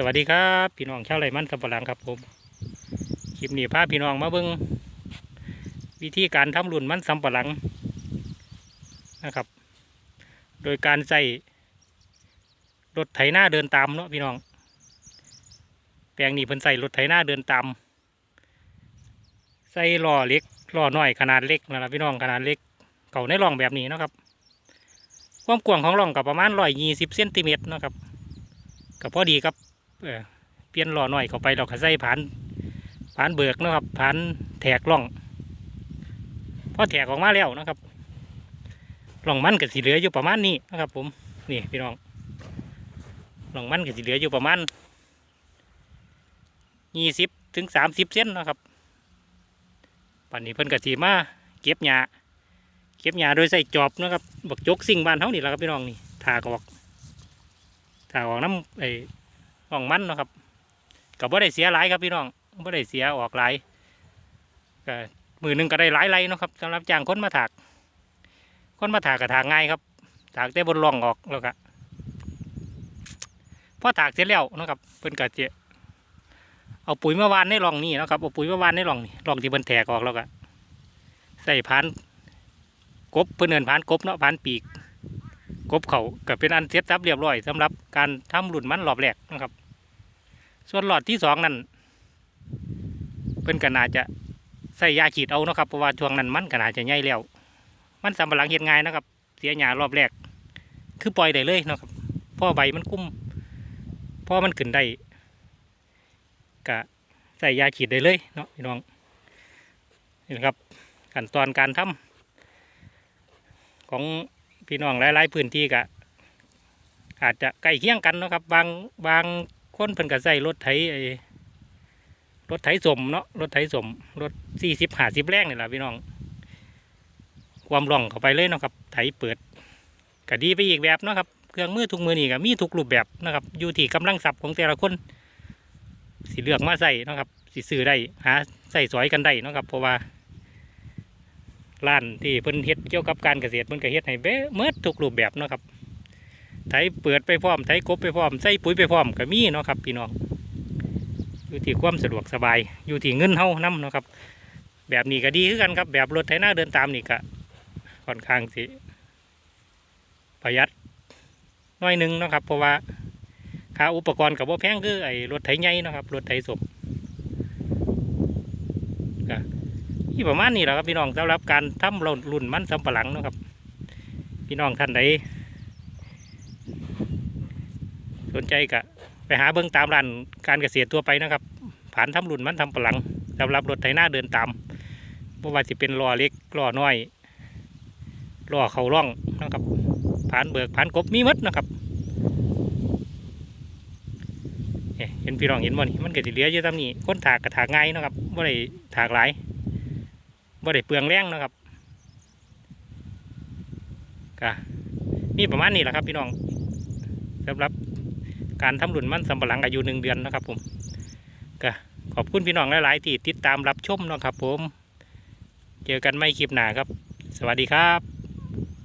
สวัสดีครับพี่น้องชาวไร่มันสำปะหลังครับผมคลิปนี้พาพี่น้องมาเบิ่งวิธีการทำรุ่นมันสำปะหลังนะครับ โดยการใส่รถไถหน้าเดินตามเนาะพี่น้อง แปลงนี้เพิ่นใส่รถไถหน้าเดินตาม ใส่ล้อเล็กล้อน้อยขนาดเล็กนั่นแหละพี่น้องขนาดเล็กเก่าในร่องแบบนี้นะครับ ความกว้างของร่องกับประมาณร้อยยี่สิบเซนติเมตรนะครับกับพอดีครับ เออเปลี่ยนล้อหน่อยเข้าไปเราก็ใส่ผ่านผ่านเบิกนะครับผ่านแถกร่องพอแถกออกมาแล้วนะครับร่องมันก็สีเหลืออยู่ประมาณนี้นะครับ ผมนี่พี่น้องร่องมันก็สีเหลืออยู่ประมาณยี่สิบถึงสามสิบเซนนะครับปันนี้เพิ่นกสีมาเก็บหญ้าเก็บหญ้าโดยใส่จอบนะครับบักจกสิ่งบ้านเฮานี่แหละครับพี่น้องนี่ถากออกถากออกน้ำไอ อ่องมันเนาะครับกับว่าได้เสียหลายครับพี่น้องว่าได้เสียออกหลายก็มือหนึ่งก็ได้หลายไรเนาะครับสำหรับจ้างคนมาถาก คนมาถากก็ถากง่ายครับ ถากแต่บนร่องออกแล้วก็พอถากเสร็จแล้วนะครับเพิ่นก็จะเอาปุ๋ยเมาวานในร่องนี่นะครับเอาปุ๋ยเมาวานในร่องนี่ร่องที่เพิ่นแถกออกแล้วก็ใส่พานกบเพื่อนเอินผ่านกบเนาะผ่านปีก กบเขาก็เป็นอันเสร็จสับเรียบร้อยสำหรับการทำหลุนมันรอบแรกนะครับ ส่วนหลอดที่สองนั่นเพิ่นก็น่าจะใส่ยาฉีดเอาเนาะครับเพราะว่าช่วงนั้นมันก็น่าจะใหญ่แล้ว มันสำปะหลังเห็นง่ายนะครับ เสียหญ้ารอบแรก คือปล่อยได้เลยเนาะครับพ่อใบมันคุ้มพ่อมันขึ้นได้ก็ใส่ยาฉีดได้เลยเนาะพี่น้องนี่นะครับขั้นตอนการทำของ พี่น้องหลายๆพื้นที่ก็อาจจะใกล้เคียงกันเนาะครับ บางบางคนเพิ่นก็ใส่รถไถไอ้รถไถสมเนาะรถไถสมรถสี่สิบห้าสิบแรงนี่แหละพี่น้อง ความร่องเข้าไปเลยเนาะครับ ไถเปิดก็ดีไปอีกแบบเนาะครับเครื่องมือทุกมือนี่ก็มีทุกรูปแบบนะครับ อยู่ที่กำลังทรัพย์ของแต่ละคนสิเลือกมาใส่นะครับสิซื้อได้หาใส่สอยกันได้นะครับเพราะว่า ร้านที่เพิ่นเฮ็ดเกี่ยวกับการเกษตรเพิ่นก็เฮ็ดให้เบ้เมื่อทุกรูปแบบเนาะครับไถเปิดไปพร้อมไถกบไปพร้อมใส่ปุ๋ยไปพร้อมก็มีเนาะครับพี่น้องอยู่ที่ความสะดวกสบายอยู่ที่เงินเฮานํเนาะครับ แบบนี้ก็ดีคือกันครับแบบรถไถนาเดินตามนี่ก็ค่อนข้างสิประหยัดน้อยหนึงเนาะครับ เพราะว่าค่าอุปกรณ์กับว่าแพงคือไอ้รถไถใหญ่เนาะครับรถไถสมที่ ประมาณนี้แหละครับพี่น้องสำหรับการทำรุ่นมันสำปะหลังนะครับ พี่น้องท่านใดสนใจก็ไปหาเบิ้องตามร้านการเกษตรทั่วไปนะครับ ผ่านทำรุ่นมันทำปะหลังสำหรับรถไถนาเดินตามเพราะว่าจะเป็นล้อเล็กล้อน้อยล้อเข่าร่องนะครับ ผ่านเบิกผ่านกบมีหมดนะครับเห็นพี่น้องเห็นบ่นี่มันก็จะเหลืออยู่ตามนี้คนถากกระถากง่ายนะครับไม่ได้ถากหลาย บ่ได้เปลืองแรงนะครับก็นี่ประมาณนี้แหละครับพี่น้องสำหรับการทำหลุนมันสำปะหลังอายุหนึ่งเดือนนะครับ ผมก็ขอบคุณพี่น้องหลายๆที่ติดตามรับชมนะครับ ผม เจอกันไม่คลิปหน้าครับ สวัสดีครับ